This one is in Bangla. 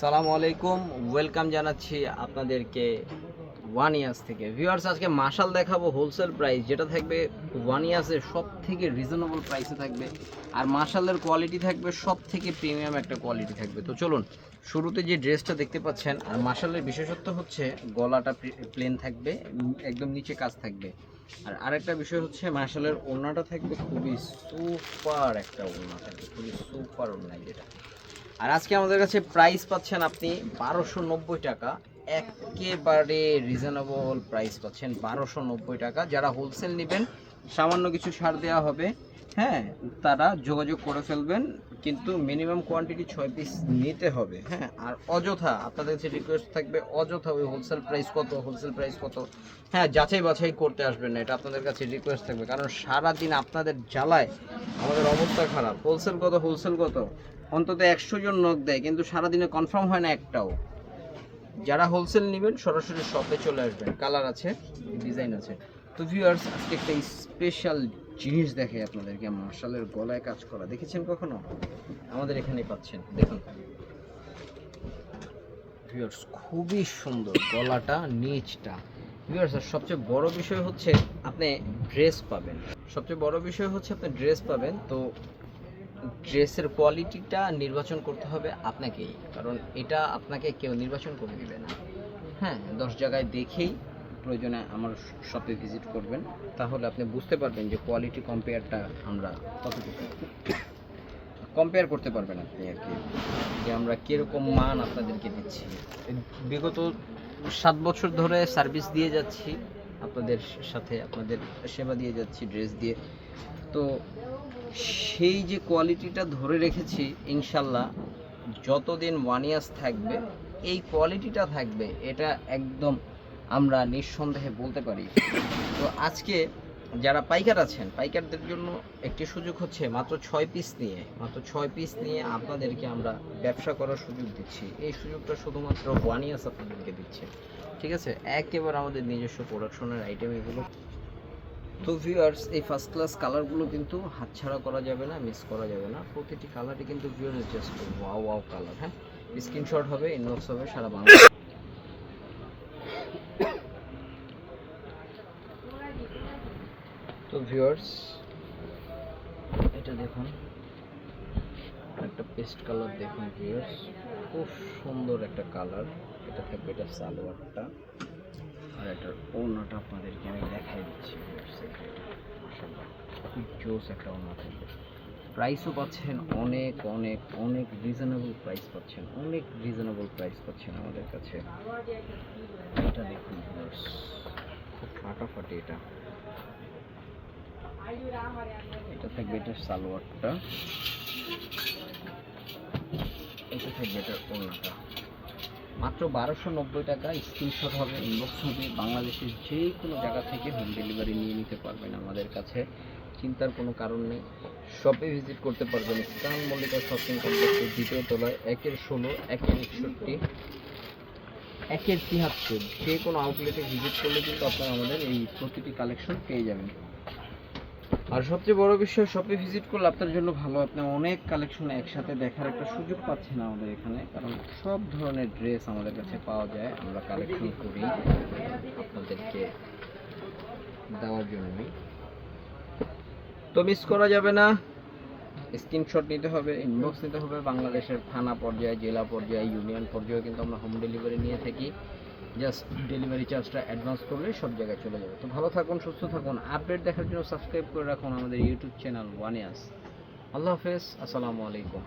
সালামু আলাইকুম। ওয়েলকাম জানাচ্ছি আপনাদেরকে ওয়ান ইয়ার্স থেকে। ভিউয়ার্স আজকে মাশাল দেখাবো হোলসেল প্রাইস যেটা থাকবে ওয়ান ইয়ার্সের সব থেকে রিজনেবল প্রাইসে থাকবে, আর মাশালের কোয়ালিটি থাকবে সব থেকে প্রিমিয়াম একটা কোয়ালিটি থাকবে। তো চলুন, শুরুতে যে ড্রেসটা দেখতে পাচ্ছেন, আর মাশালের বিশেষত্ব হচ্ছে গলাটা প্লেন থাকবে, একদম নিচে কাজ থাকবে। আর আরেকটা বিষয় হচ্ছে মাশালের ওড়নাটা থাকবে খুবই সুপার একটা ওড়না থাকবে, খুবই সুপার ওড়না যেটা। আর আজকে আমাদের কাছে প্রাইস পাচ্ছেন আপনি বারোশো নব্বই টাকা। একেবারে রিজনেবল প্রাইস পাচ্ছেন বারোশো নব্বই টাকা। যারা হোলসেল নেবেন সামান্য কিছু ছাড় দেওয়া হবে। হ্যাঁ তারা যোগাযোগ করে ফেলবেন, কিন্তু মিনিমাম কোয়ান্টিটি ছয় পিস নিতে হবে। হ্যাঁ আর অযথা, আপনাদের কাছে রিকোয়েস্ট থাকবে, অযথা ওই হোলসেল প্রাইস কত হোলসেল প্রাইস কত হ্যাঁ যাচাই বাছাই করতে আসবেন না, এটা আপনাদের কাছে রিকোয়েস্ট থাকবে। কারণ সারাদিন আপনাদের জ্বালায়, আমাদের অবস্থা খারাপ। হোলসেল কত হোলসেল কত? অন্তত একশো জন নখ দেয়, কিন্তু সারাদিনে কনফার্ম হয় না একটাও। যারা হোলসেল নেবেন, সরাসরি শপে চলে আসবেন। কালার আছে ডিজাইন আছে। তো ভিউয়ার্স আজকে একটা স্পেশাল জিনিস দেখে আপনাদেরকে, মার্শালের গলায় কাজ করা। দেখেছেন কখনো? আমাদের এখানে পাচ্ছেন। দেখুন। ভিউয়ার্স খুবই সুন্দর গলাটা, নিচটা। ভিউয়ার্স আর সবচেয়ে বড় বিষয় হচ্ছে, আপনি ড্রেস পাবেন। সবচেয়ে বড় বিষয় হচ্ছে, আপনি ড্রেস পাবেন। তো ড্রেসের কোয়ালিটিটা নির্বাচন করতে হবে আপনাকেই। কারণ এটা আপনাকে কেউ নির্বাচন করে দিবে না। হ্যাঁ দশ জায়গায় দেখেই প্রয়োজনে আমার শপে ভিজিট করবেন। তাহলে আপনি বুঝতে পারবেন যে কোয়ালিটি কম্পেয়ারটা আমরা কতটুকু কম্পেয়ার করতে পারবেন আপনি আর কি, যে আমরা কীরকম মান আপনাদেরকে দিচ্ছি। বিগত সাত বছর ধরে সার্ভিস দিয়ে যাচ্ছি, আপনাদের সাথে আপনাদের সেবা দিয়ে যাচ্ছি ড্রেস দিয়ে। তো সেই যে কোয়ালিটিটা ধরে রেখেছি, ইনশাল্লাহ যতদিন ওয়ান ইয়ার্স থাকবে, এই কোয়ালিটিটা থাকবে, এটা একদম আমরা নিঃসন্দেহে বলতে পারি। তো আজকে যারা পাইকার আছেন, পাইকারদের জন্য একটি সুযোগ হচ্ছে মাত্র ছয় পিস নিয়ে। মাত্র ছয় পিস নিয়ে আপনাদেরকে আমরা ব্যবসা করার সুযোগ দিচ্ছি। এই সুযোগটা শুধুমাত্র ওয়ান ইয়ার্স আপনাদেরকে দিচ্ছে। ঠিক আছে? একেবারে আমাদের নিজস্ব প্রোডাকশনের আইটেম এগুলো। তো ভিউয়ার্স এই ফার্স্ট ক্লাস কালারগুলো কিন্তু হাতছাড়া করা যাবে না মিস করা যাবে না। প্রতিটি কালারই কিন্তু viewers just wow wow colour হ্যাঁ? স্ক্রিনশট হবে ইনবক্স হবে, সারা বাংলা তো ভিউয়ার্স এটা দেখুন। একটা পেস্ট কালার দেখুন ভিউয়ার্স খুব সুন্দর একটা কালার এটা থাকবে এটা সালোয়ারটা। আর এটার ওড়নাটা আপনাদেরকে আমি দেখাই দিচ্ছি খুব জোস একটা ওড়না থাকবে। প্রাইসও পাচ্ছেন অনেক অনেক অনেক রিজনেবল প্রাইস পাচ্ছেন। অনেক রিজনেবল প্রাইস পাচ্ছেন আমাদের কাছে। এটা দেখুন খুব ফাটাফাটি এটা। এটা থাকবে এটার সালোয়ারটা। এটা থাকবে মাত্র বারোশো নব্বই টাকা স্ক্রিনশট হবে ইনবক্স হবে। বাংলাদেশের যে কোনো জায়গা থেকে হোম ডেলিভারি নিয়ে নিতে পারবেন আমাদের কাছে। চিন্তার কোনো কারণ নেই। শপে ভিজিট করতে পারবেন। স্টান মল্লিকা শপিং কমপ্লেক্সের দ্বিতীয় তলায়, একের ষোলো, একের একষট্টি, একের তিয়াত্তর যে কোনো আউটলেটে ভিজিট করলে কিন্তু আপনারা আমাদের এই প্রতিটি কালেকশন পেয়ে যাবেন। আর সবচেয়ে বড় বিষয় শপে ভিজিট করলে আপনার জন্য ভালো। আপনি অনেক কালেকশন একসাথে দেখার একটা সুযোগ পাচ্ছেন আমাদের এখানে, কারণ সব ধরনের ড্রেস আমাদের কাছে পাওয়া যায়, আমরা কালেকশন করি আপনাদেরকে দেওয়ার জন্যই তো মিস করা যাবে না। স্ক্রিনশট নিতে হবে ইনবক্স নিতে হবে। বাংলাদেশের থানা পর্যায়ে, জেলা পর্যায়ে ইউনিয়ন পর্যায়ে কিন্তু আমরা হোম ডেলিভারি নিয়ে থাকি। জাস্ট ডেলিভারি চার্জটা অ্যাডভান্স করলে সব জায়গায় চলে যাবে। তো ভালো থাকুন, সুস্থ থাকুন। আপডেট দেখার জন্য সাবস্ক্রাইব করে রাখুন আমাদের ইউটিউব চ্যানেল ওয়ানিয়াস আল্লাহ হাফেজ, আসসালামু আলাইকুম।